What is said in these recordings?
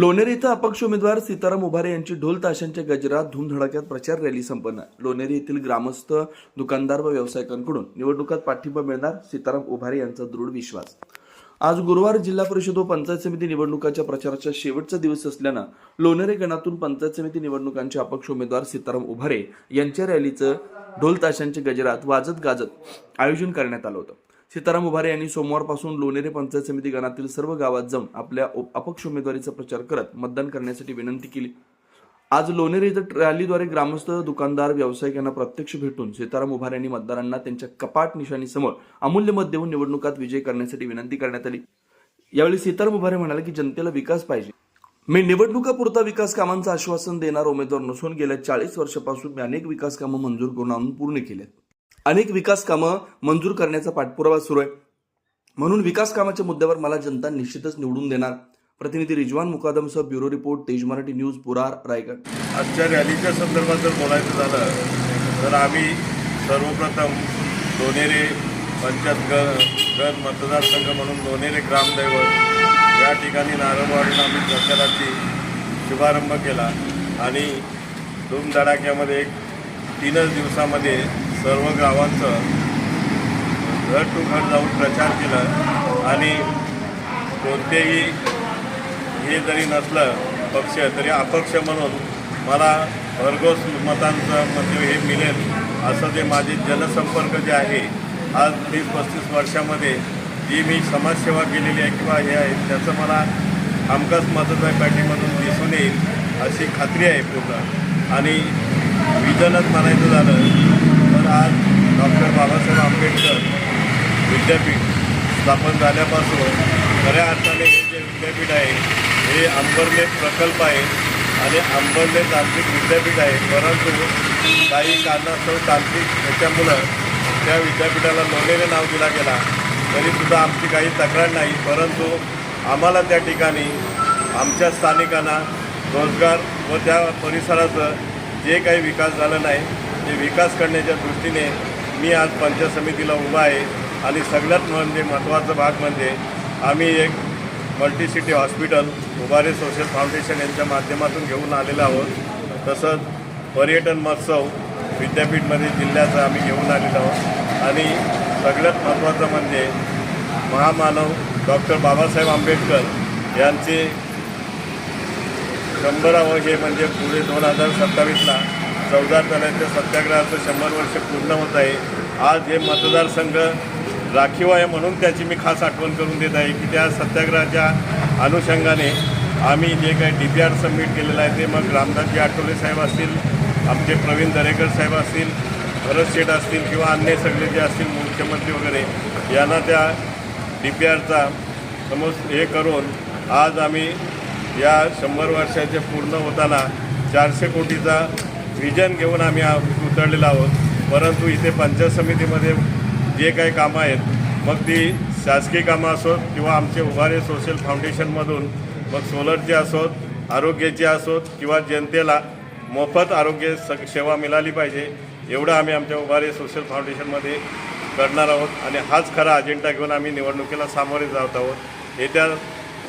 लोणेरे इथं अपक्ष उमेदवार सीताराम उभारे यांची ढोल ताशांच्या गजरात धूमधडाक्यात प्रचार रॅली संपन्न. लोणेरी येथील ग्रामस्थ दुकानदार व व्यावसायिकांकडून निवडणुकात पाठिंबा मिळणार सीताराम उभारे यांचा दृढ विश्वास. आज गुरुवार जिल्हा परिषद व पंचायत समिती निवडणुकाच्या प्रचाराचा शेवटचा दिवस असल्यानं लोणेरे गणातून पंचायत समिती निवडणुकांचे अपक्ष उमेदवार सीताराम उभारे यांच्या रॅलीचं ढोल ताशांच्या गजरात वाजत गाजत आयोजन करण्यात आलं होतं. सीताराम उभारे यांनी सोमवारपासून लोणेरे पंचायत समिती गणातील सर्व गावात जाऊन आपल्या अपक्ष उमेदवारीचा प्रचार करत मतदान करण्यासाठी विनंती केली. आज लोणेरे इथं रॅलीद्वारे ग्रामस्थ दुकानदार व्यावसायिक यांना प्रत्यक्ष भेटून सीताराम उभारे यांनी मतदारांना त्यांच्या कपाट निशाणीसमोर अमूल्य मत देऊन निवडणुकात विजय करण्यासाठी विनंती करण्यात आली. यावेळी सीताराम उभारे म्हणाले की जनतेला विकास पाहिजे. मी निवडणुकापुरता विकास कामांचं आश्वासन देणार उमेदवार नसून गेल्या चाळीस वर्षापासून मी अनेक विकास कामं मंजूर करून आणून पूर्ण केलेत. अनेक विकास कामं मंजूर करण्याचा पाठपुरावा सुरू आहे. म्हणून विकास कामाच्या मुद्द्यावर मला जनता निश्चितच निवडून देणार. प्रतिनिधी रिजवान मुकादमसह ब्युरो रिपोर्ट तेज मराठी न्यूज पुरार रायगड. आजच्या रॅलीच्या संदर्भात जर बोलायचं झालं तर आम्ही सर्वप्रथम लोणेरे पंचायत ग गण मतदारसंघ म्हणून लोणेरे ग्रामदैवत या ठिकाणी नारळवाडीला आम्ही प्रचाराची शुभारंभ केला. आणि धूमधडाक्यामध्ये एक तीनच दिवसामध्ये सर्व गावांचं घर टू घर जाऊन प्रचार केला आणि कोणतेही हे जरी नसलं पक्ष तरी अपक्ष म्हणून मला भरघोस मतांचं म्हणजे हे मिळेल असं जे माझे जनसंपर्क जे आहे आज तीस पस्तीस वर्षामध्ये जी मी समाजसेवा केलेली आहे किंवा हे आहे त्याचं मला हमखास मतदार पार्टीमधून दिसून येईल अशी खात्री आहे पूर्ण. आणि विजनच म्हणायचं झालं तर आज डॉक्टर बाबासाहेब आंबेडकर विद्यापीठ स्थापन झाल्यापासून खऱ्या अर्थाने हे जे विद्यापीठ आहे हे अंबरले प्रकल्प आहे आणि अंबरले तांत्रिक विद्यापीठ आहे. परंतु काही कारणास्तव तांत्रिक ह्याच्यामुळं त्या विद्यापीठाला लोणेरे नाव दिला गेला. तरीसुद्धा आमची काही तक्रार नाही. परंतु आम्हाला त्या ठिकाणी आमच्या स्थानिकांना रोजगार व त्या परिसराचं जे काही विकास झाला नाही ते विकास करण्याच्या दृष्टीने मी आज पंचायत समितीला उभा आहे. आणि सगळ्यात म्हणजे महत्त्वाचा भाग म्हणजे आम्ही एक multicity hospital Ubhare social foundation यांच्या माध्यमातून घेऊन आलेलो आहोत. तसंच पर्यटन महोत्सव विद्यापीठमध्ये जिल्ह्याचा आम्ही घेऊन आलेलो आहोत. आणि सगळ्यात महत्त्वाचं म्हणजे महामानव डॉक्टर बाबासाहेब आंबेडकर यांचे शंभरावं हे म्हणजे पुढे दोन हजार सत्तावीसला चौदा तऱ्याच्या सत्याग्रहाचं शंभर वर्ष पूर्ण होत आहे. आज हे मतदारसंघ राखीव आहे म्हणून त्याची मी खास आठवण करून देत आहे की त्या सत्याग्रहाच्या अनुषंगाने आम्ही जे काही डी पी आर सबमिट केलेलं आहे ते मग रामदासजी आठवले साहेब असतील आमचे प्रवीण दरेकर साहेब असतील भरत शेठ असतील किंवा अन्य सगळे जे असतील मुख्यमंत्री वगैरे यांना त्या डी पी आरचा समज हे करून आज आम्ही या शंभर वर्षाचे पूर्ण होताना चारशे कोटीचा विजन घेऊन आम्ही उतरलेला उतरलेलो आहोत. परंतु इथे पंचायत समितीमध्ये जे काही कामं आहेत मग ती शासकीय कामं असोत किंवा आमचे उभारे सोशल फाउंडेशनमधून मग सोलरचे असोत आरोग्याचे असोत किंवा जनतेला मोफत आरोग्य स सेवा मिळाली पाहिजे एवढं आम्ही आमच्या उभारे सोशल फाउंडेशनमध्ये करणार आहोत. आणि हाच खरा अजेंडा घेऊन आम्ही निवडणुकीला सामोरे जात आहोत. येत्या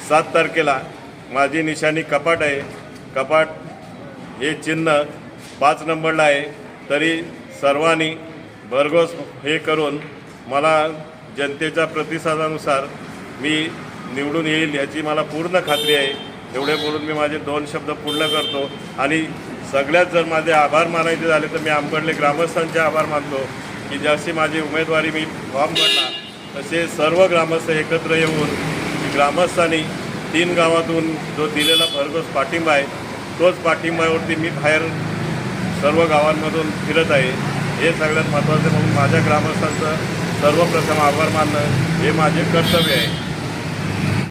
सात तारखेला माझी निशाणी कपाट आहे. कपाट हे चिन्ह पाच नंबरला आहे. तरी सर्वांनी भरघोस हे करून मला जनतेच्या प्रतिसादानुसार मी निवडून येईल याची मला पूर्ण खात्री आहे. एवढे बोलून मी माझे दोन शब्द पूर्ण करतो. आणि सगळ्यात जर माझे आभार मानायचे झाले तर मी आमकडले ग्रामस्थांचे आभार मानतो. की जशी माझी उमेदवारी मी फॉर्म भरला तसे सर्व ग्रामस्थ एकत्र येऊन ग्रामस्थांनी तीन गावातून जो दिलेला भरघोस पाठिंबा आहे तोच पाठिंब्यावरती मी बाहेर सर्व गावांमधून फिरत आहे. हे सगळ्यात महत्त्वाचं म्हणून माझ्या ग्रामस्थांचं सर्वप्रथम आभार मानणं हे माझे कर्तव्य आहे.